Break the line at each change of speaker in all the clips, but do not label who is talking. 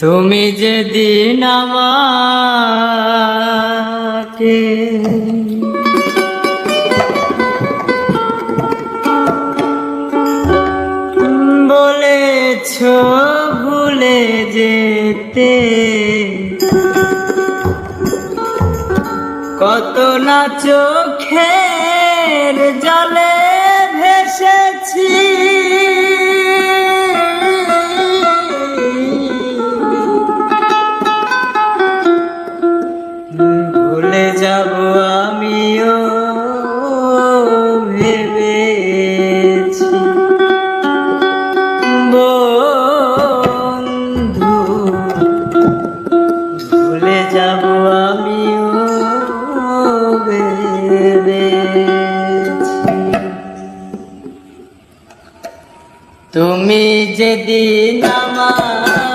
তুমি যেদিন আমাকে বলেছ ভুলে যেতে কত না চোখের জলে ভেসেছি। যেদিন আমার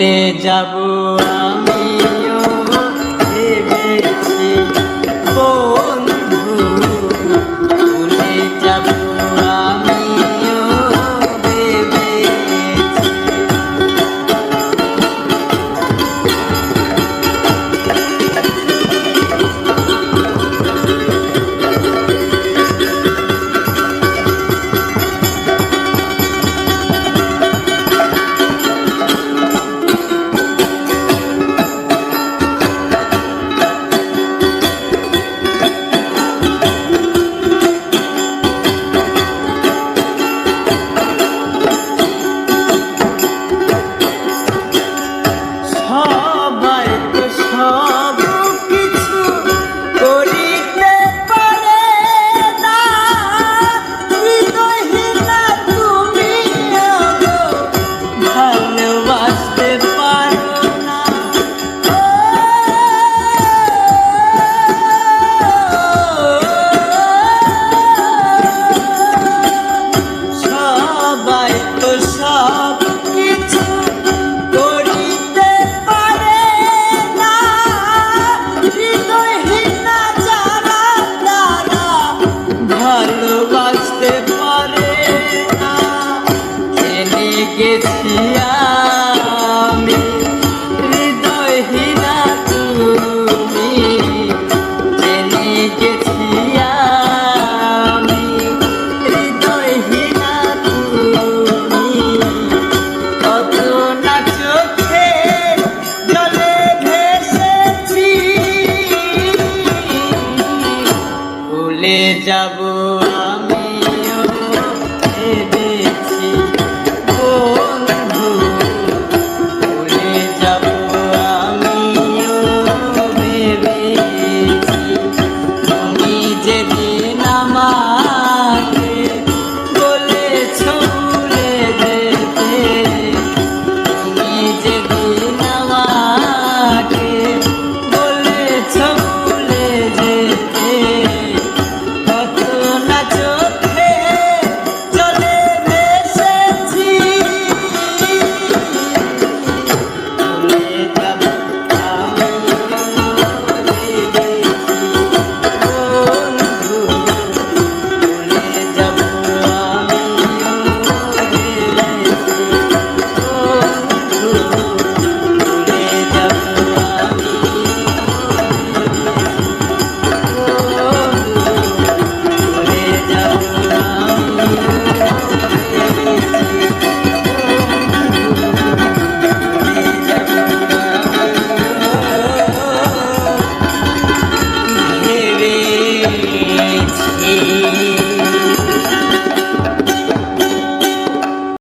ভুলে যাব আমিও। আমায় তো সব কিছু করিতে পারে না। হৃদয়হীন যারা, তারা ভালোবাসতে পারে না। জেনে গেছি আমি, হৃদয়হীন তুমি। জেনে গেছি যাব